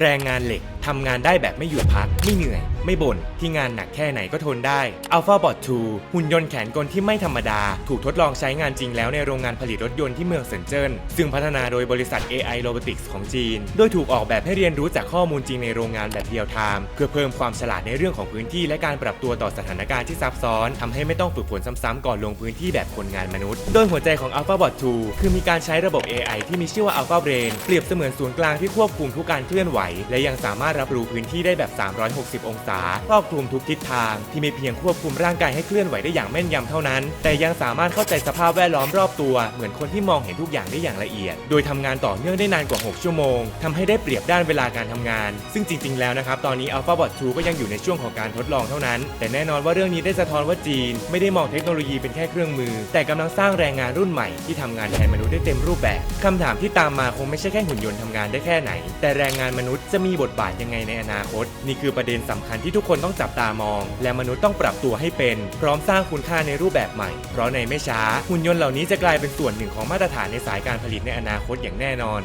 แรงงานเหล็กทำงานได้แบบไม่หยุดพักไม่เหนื่อย ไม่บ่นที่งานหนักแค่ไหนก็ทนได้ AlphaBot 2 หุ่นยนต์แขนกลที่ไม่ธรรมดา ถูกทดลองใช้งานจริงแล้วในโรงงานผลิตรถยนต์ที่เมืองเซินเจิ้น ซึ่งพัฒนาโดยบริษัท AI Robotics ของจีน โดยถูกออกแบบให้เรียนรู้จากข้อมูลจริงในโรงงานแบบเรียลไทม์เพื่อเพิ่มความฉลาดในเรื่องของพื้นที่และการปรับตัวต่อสถานการณ์ที่ซับซ้อนทำให้ไม่ต้องฝึกฝนซ้ำๆก่อนลงพื้นที่แบบคนงานมนุษย์ โดยหัวใจของ AlphaBot 2 คือมีการใช้ระบบ AI ที่มีชื่อว่า Alpha Brain เปรียบเสมือนศูนย์กลางที่ควบคุมทุกการเคลื่อนไหว และยังสามารถรับรู้พื้นที่ได้แบบ 360 องศาครอบคลุมทุกทิศทาง ที่ไม่เพียงควบคุมร่างกายให้เคลื่อนไหวได้อย่างแม่นยำเท่านั้น แต่ยังสามารถเข้าใจสภาพแวดล้อมรอบตัว เหมือนคนที่มองเห็นทุกอย่างได้อย่างละเอียด โดยทำงานต่อเนื่องได้นานกว่า 6 ชั่วโมงทำให้ได้เปรียบด้านเวลาการทำงาน ซึ่งจริง ๆ แล้วนะครับ ตอนนี้ AlphaBot 2ก็ยังอยู่ในช่วงของการทดลองเท่านั้น แต่แน่นอนว่าเรื่องนี้ได้สะท้อนว่าจีน ไม่ได้มองเทคโนโลยีเป็นแค่เครื่องมือ แต่กำลังสร้างแรงงานรุ่นใหม่ที่ทำงานแทนมนุษย์ได้เต็มรูปแบบคำถามที่ตามมาคงไม่ใช่แค่หุ่นยนต์ทำงานได้แค่ไหน แต่แรงงานมนุษย์จะมีบทบาทยังไงในอนาคต นี่คือประเด็นสำคัญที่ทุกคนต้องจับตามอง และมนุษย์ต้องปรับตัวให้เป็น พร้อมสร้างคุณค่าในรูปแบบใหม่ เพราะในไม่ช้าหุ่นยนต์เหล่านี้จะกลายเป็นส่วนหนึ่งของมาตรฐานในสายการผลิตในอนาคตอย่างแน่นอน